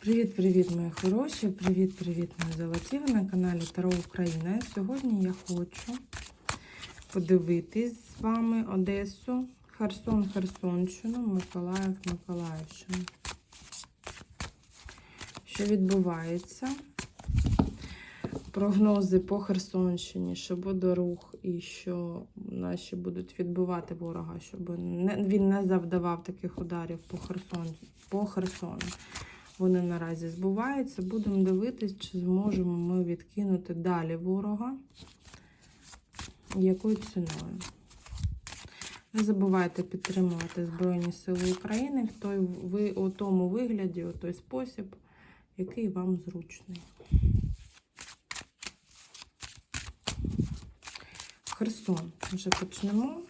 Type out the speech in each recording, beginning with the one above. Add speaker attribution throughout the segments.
Speaker 1: Привіт-привіт, мої хороші! Привіт-привіт, мої золоті! Ви на каналі Таро Україна. Сьогодні я хочу подивитись з вами Одесу, Херсон, Херсонщину, Миколаїв, Миколаївщину. Що відбувається? Прогнози по Херсонщині, що буде рух і що наші будуть відбивати ворога, щоб він не завдавав таких ударів по Херсон, по Херсону. Вони наразі збуваються. Будемо дивитись, чи зможемо ми відкинути далі ворога. Якою ціною. Не забувайте підтримувати Збройні Сили України в той, ви, у тому вигляді, у той спосіб, який вам зручний. Херсон. Вже почнемо.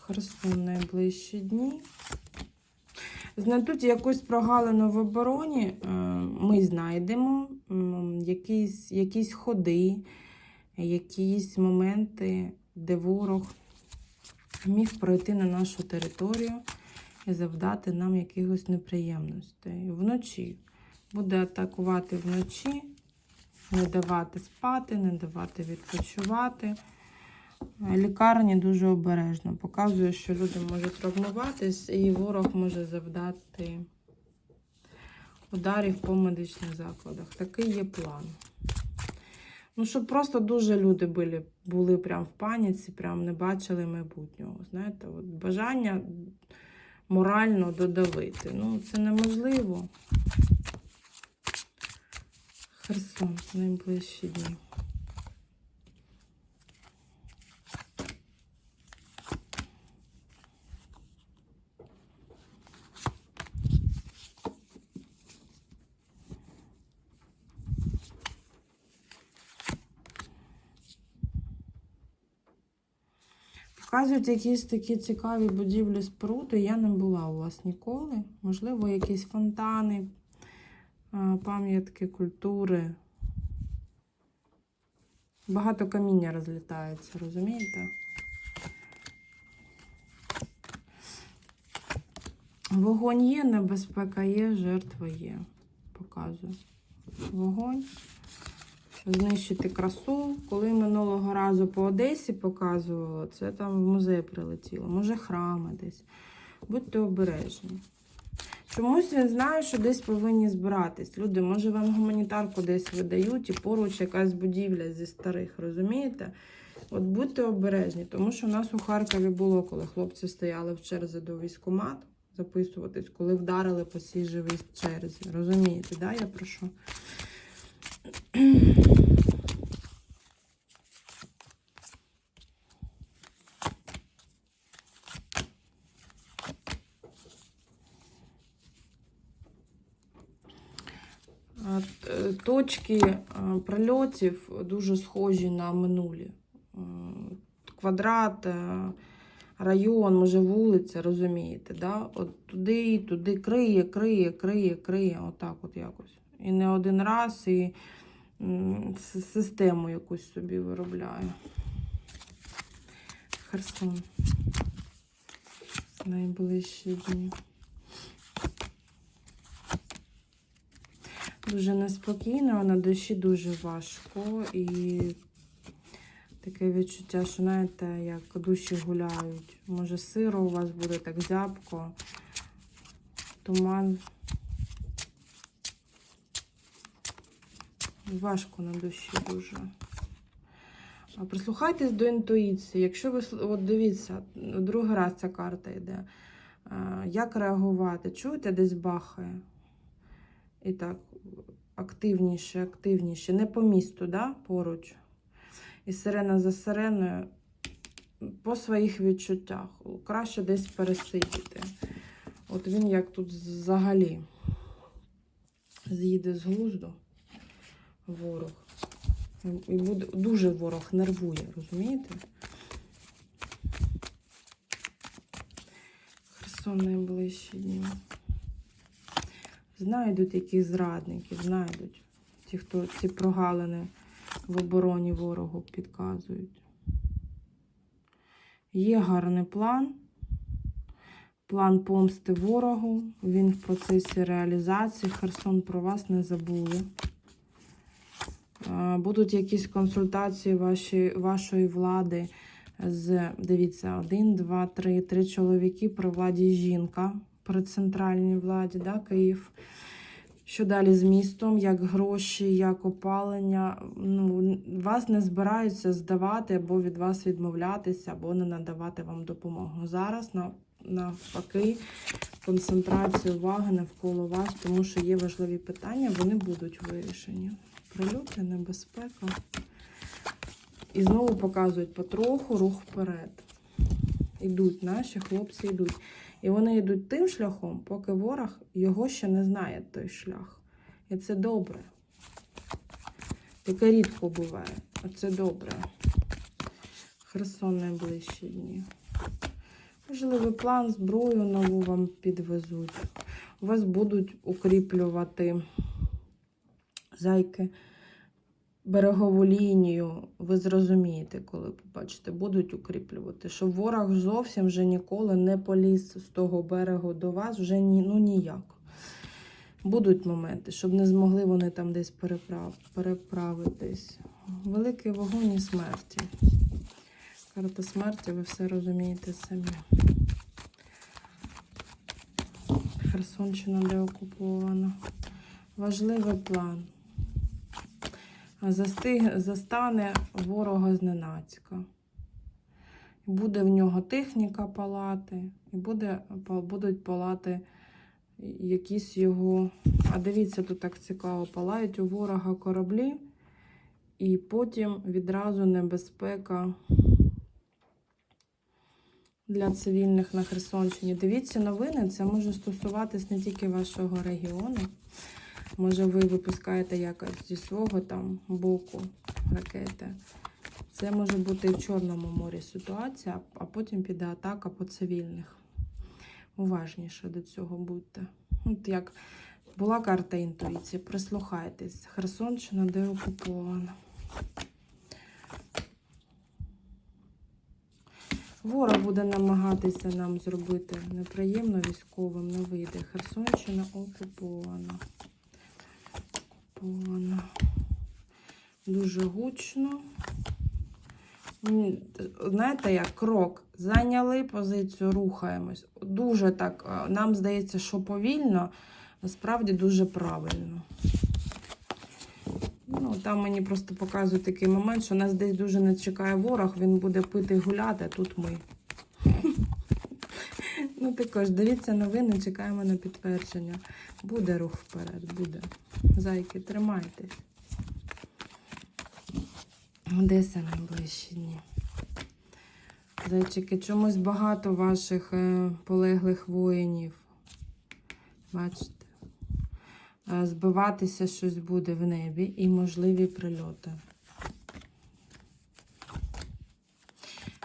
Speaker 1: Херсон найближчі дні. Знайдуть якусь прогалину в обороні, е, ми знайдемо якісь, якісь ходи, якісь моменти, де ворог міг пройти на нашу територію і завдати нам якихось неприємностей. Вночі буде атакувати вночі, не давати спати, не давати відпочивати. Лікарні дуже обережно. Показує, що люди можуть травмуватись, і ворог може завдати ударів по медичних закладах. Такий є план. Ну, щоб просто дуже люди були, були прям в паніці, прям не бачили майбутнього. Знаєте, от бажання морально додавити. Ну, це неможливо. Херсон, найближчі дні. Показують якісь такі цікаві будівлі споруди. Я не була у вас ніколи. Можливо, якісь фонтани, е, пам'ятки культури. Багато каміння розлітається, розумієте? Вогонь є, небезпека є, жертва є. Показую. Вогонь знищити красу. Коли минулого разу по Одесі показувала, це там в музей прилетіло, може храми десь. Будьте обережні. Чомусь він знає, що десь повинні збиратись. Люди, може, вам гуманітарку десь видають і поруч якась будівля зі старих, розумієте? От будьте обережні, тому що у нас у Харкові було, коли хлопці стояли в черзі до військкомат записуватись, коли вдарили по цій живій черзі. Розумієте, да, я прошу? Точки е, прильотів дуже схожі на минулі. Е, Квадрат, е, район, може вулиця, розумієте, да? От туди, туди криє, криє, криє, криє, отак от якось. І не один раз, і систему якусь собі виробляю. Херсон. Найближчі дні. Дуже неспокійно, на душі дуже важко. І таке відчуття, що знаєте, як душі гуляють. Може, сиро у вас буде так зябко, туман. Важко на душі дуже. Прислухайтесь до інтуїції. Якщо ви от дивіться, другий раз ця карта йде. Як реагувати? Чуєте, десь бахає? І так, активніше, активніше. Не по місту, да, поруч. І сирена за сиреною по своїх відчуттях. Краще десь пересидіти. От він як тут взагалі з'їде з глузду ворог. І буде дуже ворог нервує, розумієте? Херсон найближчі дні. Знайдуть яких зрадників, знайдуть. Ті, хто ці прогалини в обороні ворогу підказують. Є гарний план. план помсти ворогу. Він в процесі реалізації. Херсон про вас не забули. Е, Будуть якісь консультації ваші, вашої влади з, дивіться, один, два, три, три чоловіки при владі жінка, при центральній владі, да, Київ. Що далі з містом, як гроші, як опалення. Ну, вас не збираються здавати або від вас відмовлятися, або не надавати вам допомогу. Зараз навпаки концентрація уваги навколо вас, тому що є важливі питання, вони будуть вирішені. Прильоти, небезпека. І знову показують потроху рух вперед. Ідуть наші хлопці йдуть. І вони йдуть тим шляхом, поки ворог його ще не знає той шлях. І це добре. Таке рідко буває. А це добре. Херсон найближчі дні. Можливий план, зброю нову вам підвезуть. Вас будуть укріплювати зайки берегову лінію. Ви зрозумієте, коли побачите, будуть укріплювати, щоб ворог зовсім вже ніколи не поліз з того берегу до вас, вже ні, ну ніяк. Будуть моменти, щоб не змогли вони там десь переправ, переправитись. Великий вогонь і смерті. Карта смерті, ви все розумієте самі. Херсонщина де окупована. Важливий план. Застиг, застане ворога зненацька. Буде в нього техніка палати, і буде, будуть палати якісь його. А дивіться, тут так цікаво, палають у ворога кораблі, і потім відразу небезпека для цивільних на Херсонщині. Дивіться новини, це може стосуватись не тільки вашого регіону. Може, ви випускаєте якось зі свого там боку ракети. Це може бути в Чорному морі ситуація, а потім піде атака по цивільних. Уважніше до цього будьте. От як була карта інтуїції, прислухайтесь. Херсонщина де окупована. Ворог буде намагатися нам зробити неприємно військовим, не вийде. Херсонщина. Окупована. Дуже гучно. Знаєте, як крок. Зайняли позицію, рухаємось. Дуже так, нам здається, що повільно, насправді дуже правильно. Ну, там мені просто показують такий момент, що нас десь дуже не чекає ворог, він буде пити гуляти, а тут ми. Ну, також дивіться новини, чекаємо на підтвердження. Буде рух вперед, буде. Зайки, тримайтесь. Одеса найближчі. Зайчики, чомусь багато ваших е, полеглих воїнів. Бачите? Е, Збиватися щось буде в небі і можливі прильоти.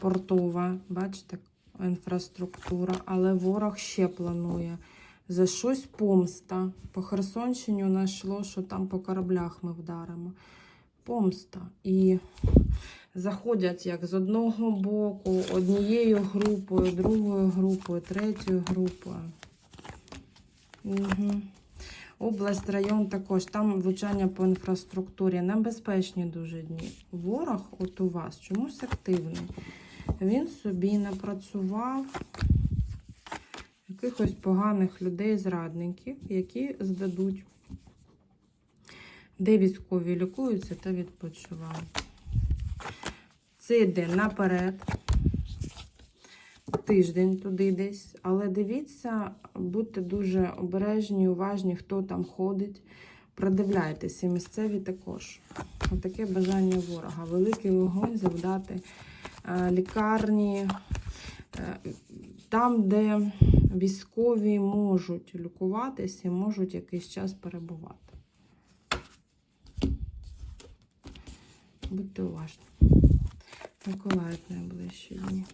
Speaker 1: Портова, бачите, інфраструктура, але ворог ще планує. За щось помста. По Херсонщині у нас йшло, що там по кораблях ми вдаримо. Помста. І заходять як з одного боку, однією групою, другою групою, третьою групою. Угу. Область, район також. Там влучання по інфраструктурі. Небезпечні дуже дні. Ворог, от у вас, чомусь активний. Він собі напрацював якихось поганих людей, зрадників, які здадуть, де військові лікуються та відпочивають. Це йде наперед. Тиждень туди десь. Але дивіться, будьте дуже обережні, уважні, хто там ходить. Продивляйтеся, і місцеві також. Отаке бажання ворога. Великий вогонь завдати е, лікарні, е, там, де військові можуть лікуватися і можуть якийсь час перебувати. Будьте уважні. Миколаїв найближчі дні.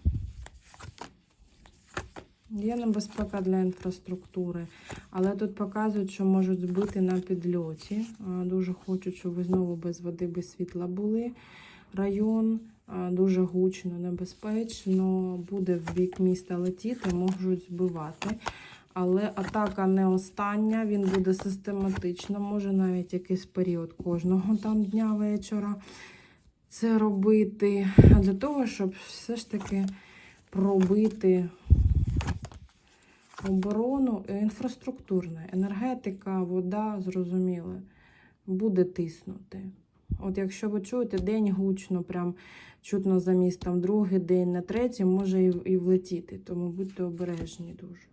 Speaker 1: Є небезпека для інфраструктури, але тут показують, що можуть збити на підльоті. Дуже хочуть, щоб ви знову без води, без світла були. Район дуже гучно, небезпечно, буде в бік міста летіти, можуть збивати. Але атака не остання, він буде систематично, може навіть якийсь період кожного там дня вечора це робити. Для того, щоб все ж таки пробити оборону е, інфраструктурна, енергетика, вода, зрозуміло, буде тиснути. От якщо ви чуєте день гучно, прям чутно за містом, другий день, на третій може і, і влетіти, тому будьте обережні дуже.